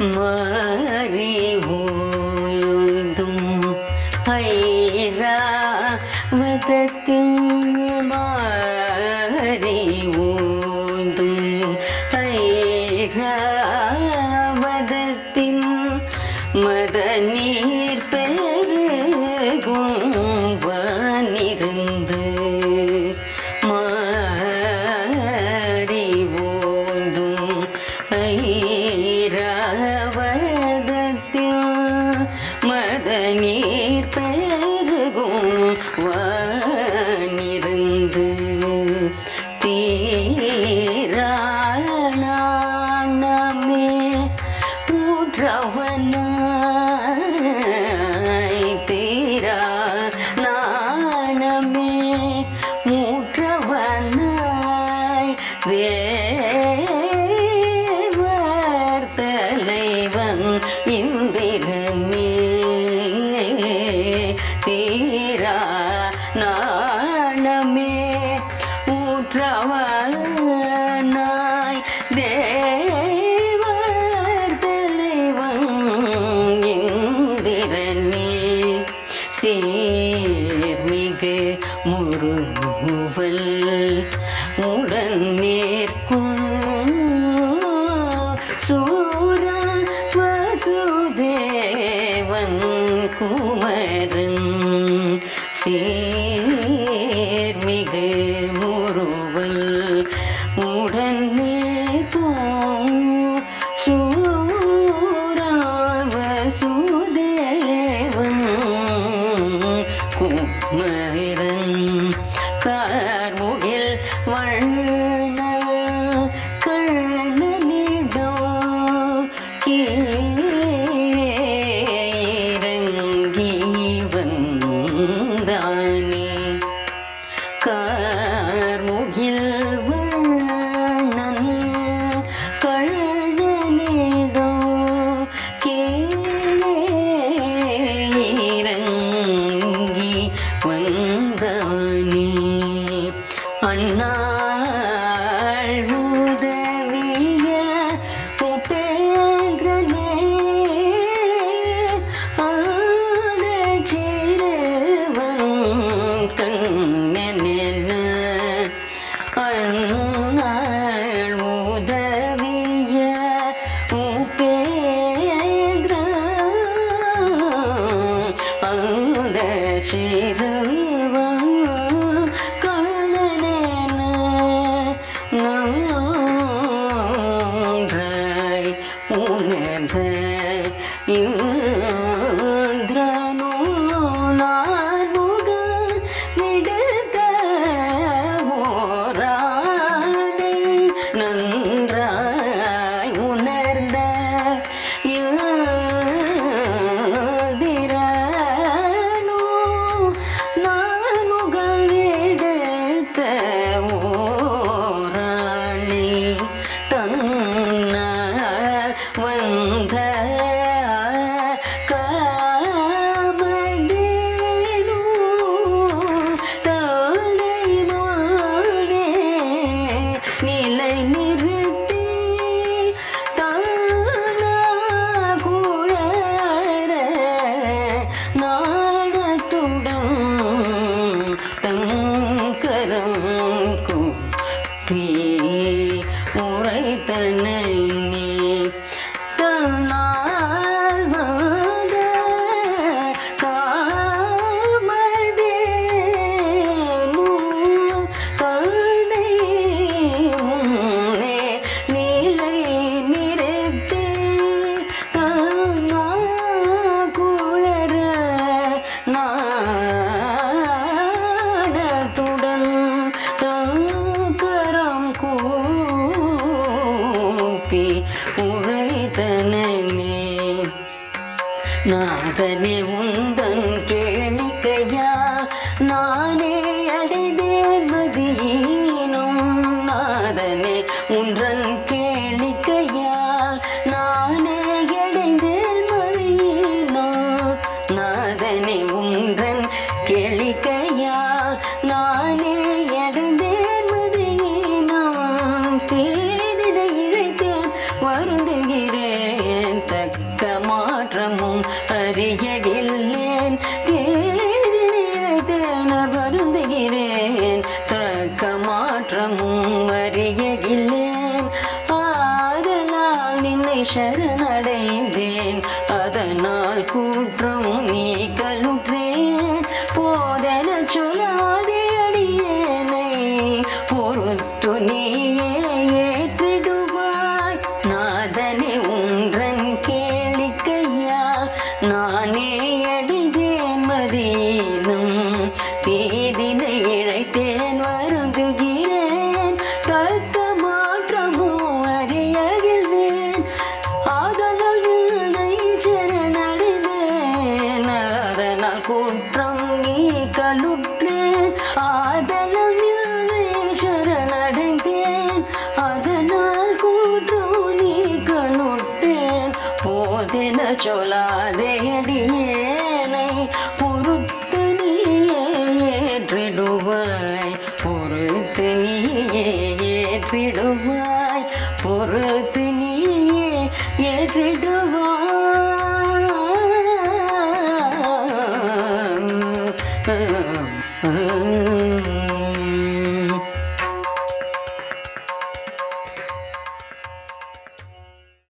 மாறிவோம் தலைவன் இந்திரனே தீரா நாணமே ஊற்றவனாய். தேவர் தலைவன் இந்திரனே சீர்மிகு முருவல் உடன் நேர்க்கும் சேர்மிகு முருவல் உடனே போராவசுதேவன் குமர் காந்த சிறுவன் கண்ணனேன உணர்ந்த எழுப்பி உழைத்தனே நாதனே உந்தன் கேளிக்கையா? நானே அடைந்தேன் மதியினும். நாதனே உன்றன் கே சொல்லாதே அடியேனை பொறுத்து நீயே ஏற்றிடுவாய் பொறுத்து நீயே ஏற்றிடுவாய் பொறுத்து நீயே ஏற்றிடுவாய்.